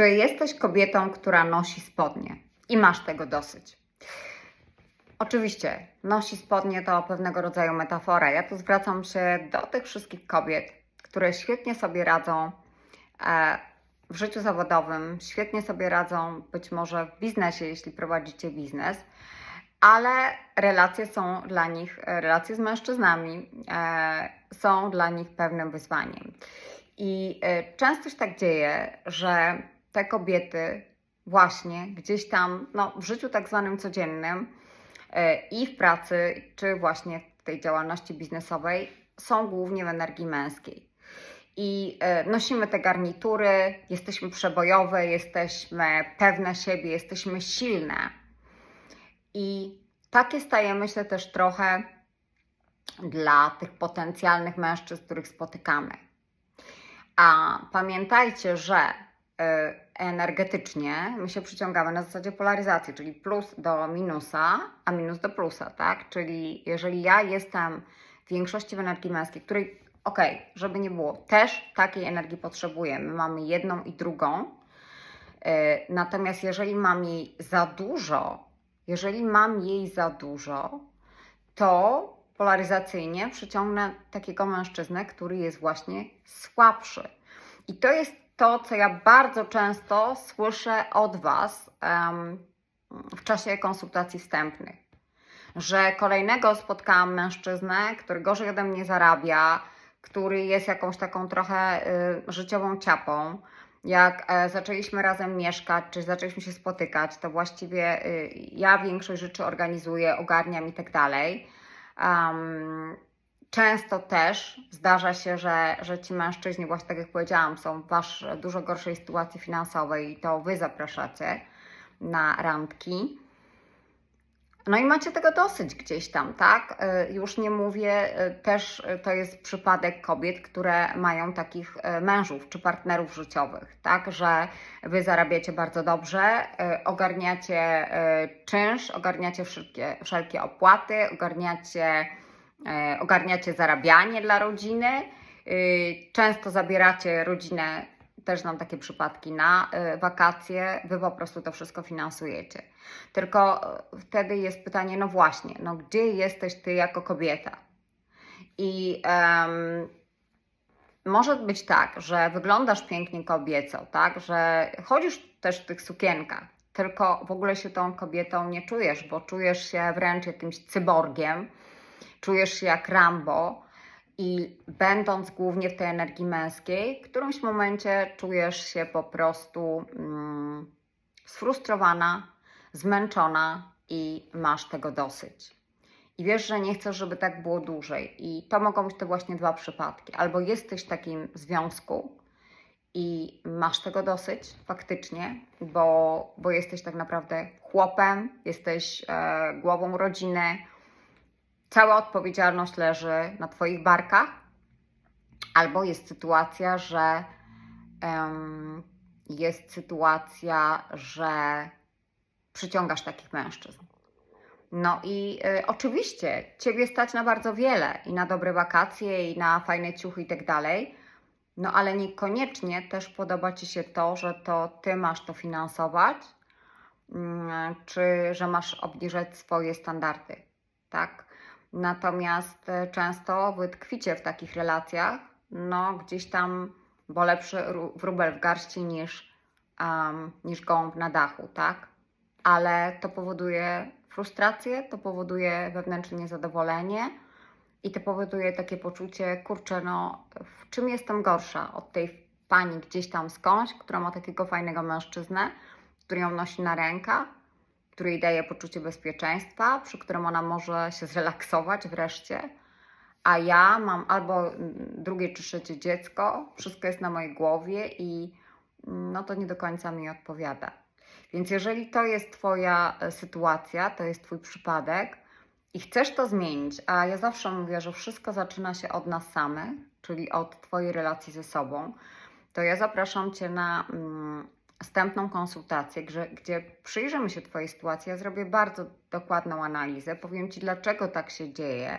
Czy jesteś kobietą, która nosi spodnie i masz tego dosyć? Oczywiście, nosi spodnie to pewnego rodzaju metafora. Ja tu zwracam się do tych wszystkich kobiet, które świetnie sobie radzą e, w życiu zawodowym, świetnie sobie radzą być może w biznesie, jeśli prowadzicie biznes, ale relacje są dla nich, relacje z mężczyznami e, są dla nich pewnym wyzwaniem. I e, często się tak dzieje, że te kobiety właśnie gdzieś tam no, w życiu tak zwanym codziennym e, i w pracy, czy właśnie w tej działalności biznesowej są głównie w energii męskiej. I e, nosimy te garnitury, jesteśmy przebojowe, jesteśmy pewne siebie, jesteśmy silne. I takie stajemy się też trochę dla tych potencjalnych mężczyzn, których spotykamy. A pamiętajcie, że energetycznie my się przyciągamy na zasadzie polaryzacji, czyli plus do minusa, a minus do plusa, tak? Czyli jeżeli ja jestem w większości w energii męskiej, której, okej, żeby nie było, też takiej energii potrzebujemy, mamy jedną i drugą, y, natomiast jeżeli mam jej za dużo, jeżeli mam jej za dużo, to polaryzacyjnie przyciągnę takiego mężczyznę, który jest właśnie słabszy. I to jest to, co ja bardzo często słyszę od Was em, w czasie konsultacji wstępnych. Że kolejnego spotkałam mężczyznę, który gorzej ode mnie zarabia, który jest jakąś taką trochę y, życiową ciapą. Jak e, zaczęliśmy razem mieszkać, czy zaczęliśmy się spotykać, to właściwie y, ja większość rzeczy organizuję, ogarniam i tak dalej. Um, często też zdarza się, że, że ci mężczyźni, właśnie tak jak powiedziałam, są w wasz dużo gorszej sytuacji finansowej i to wy zapraszacie na randki. No i macie tego dosyć gdzieś tam, tak? Y, Już nie mówię, y, też y, to jest przypadek kobiet, które mają takich mężów czy partnerów życiowych, tak? Że wy zarabiacie bardzo dobrze, ogarniacie czynsz, ogarniacie wszelkie, wszelkie opłaty, ogarniacie, ogarniacie zarabianie dla rodziny, y, często zabieracie rodzinę też znam takie przypadki na y, wakacje, wy po prostu to wszystko finansujecie. Tylko wtedy jest pytanie, no właśnie, no gdzie jesteś ty jako kobieta? I em, może być tak, że wyglądasz pięknie kobieco, tak, że chodzisz też w tych sukienkach, tylko w ogóle się tą kobietą nie czujesz, bo czujesz się wręcz jakimś cyborgiem, czujesz się jak Rambo, i będąc głównie w tej energii męskiej, w którymś momencie czujesz się po prostu mm, sfrustrowana, zmęczona i masz tego dosyć. I wiesz, że nie chcesz, żeby tak było dłużej. I to mogą być te właśnie dwa przypadki. Albo jesteś w takim związku i masz tego dosyć faktycznie, bo, bo jesteś tak naprawdę chłopem, jesteś e, głową rodziny, cała odpowiedzialność leży na Twoich barkach, albo jest sytuacja, że em, jest sytuacja, że przyciągasz takich mężczyzn. No i y, oczywiście Ciebie stać na bardzo wiele i na dobre wakacje, i na fajne ciuchy i tak dalej. No ale niekoniecznie też podoba Ci się to, że to Ty masz to finansować, mm, czy że masz obniżać swoje standardy, tak? Natomiast e, często wy tkwicie w takich relacjach, no gdzieś tam, bo lepszy wróbel w garści niż, um, niż gołąb na dachu, tak? Ale to powoduje frustrację, to powoduje wewnętrzne niezadowolenie i to powoduje takie poczucie, kurczę, no w czym jestem gorsza od tej pani gdzieś tam skądś, która ma takiego fajnego mężczyznę, który ją nosi na rękach, który daje poczucie bezpieczeństwa, przy którym ona może się zrelaksować wreszcie. A ja mam albo mm, drugie czy trzecie dziecko, wszystko jest na mojej głowie i mm, no to nie do końca mi odpowiada. Więc jeżeli to jest Twoja e, sytuacja, to jest Twój przypadek i chcesz to zmienić, a ja zawsze mówię, że wszystko zaczyna się od nas samych, czyli od Twojej relacji ze sobą, to ja zapraszam Cię na mm, wstępną konsultację, gdzie, gdzie przyjrzymy się Twojej sytuacji. Ja zrobię bardzo dokładną analizę, powiem Ci, dlaczego tak się dzieje.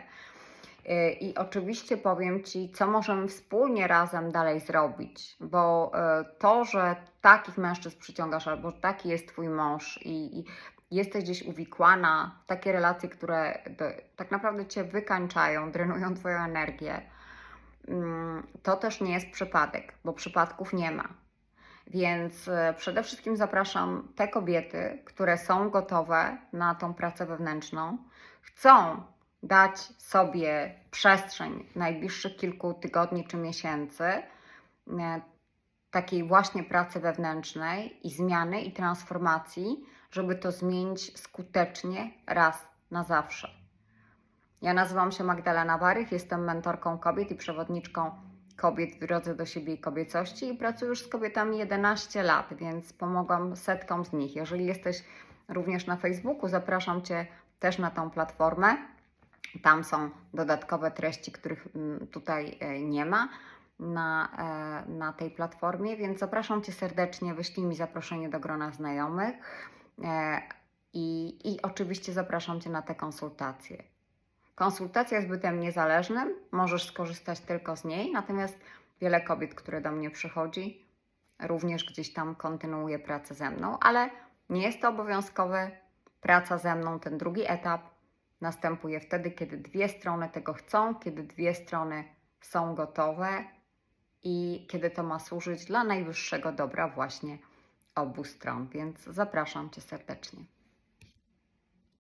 Yy, I oczywiście powiem Ci, co możemy wspólnie razem dalej zrobić, bo yy, to, że takich mężczyzn przyciągasz, albo taki jest twój mąż i, i jesteś gdzieś uwikłana w takie relacje, które tak naprawdę cię wykańczają, drenują twoją energię, mm, to też nie jest przypadek, bo przypadków nie ma. Więc e, przede wszystkim zapraszam te kobiety, które są gotowe na tą pracę wewnętrzną, chcą dać sobie przestrzeń najbliższych kilku tygodni czy miesięcy e, takiej właśnie pracy wewnętrznej i zmiany i transformacji, żeby to zmienić skutecznie raz na zawsze. Ja nazywam się Magdalena Barych, jestem mentorką kobiet i przewodniczką kobiet w drodze do siebie i kobiecości i pracuję już z kobietami 11 lat, więc pomogłam setkom z nich. Jeżeli jesteś również na Facebooku, zapraszam Cię też na tą platformę. Tam są dodatkowe treści, których mm, tutaj e, nie ma na, e, na tej platformie, więc zapraszam Cię serdecznie. Wyślij mi zaproszenie do grona znajomych e, i, i oczywiście zapraszam Cię na te konsultacje. Konsultacja jest bytem niezależnym, możesz skorzystać tylko z niej, natomiast wiele kobiet, które do mnie przychodzi, również gdzieś tam kontynuuje pracę ze mną, ale nie jest to obowiązkowe. Praca ze mną, ten drugi etap, następuje wtedy, kiedy dwie strony tego chcą, kiedy dwie strony są gotowe i kiedy to ma służyć dla najwyższego dobra właśnie obu stron. Więc zapraszam Cię serdecznie.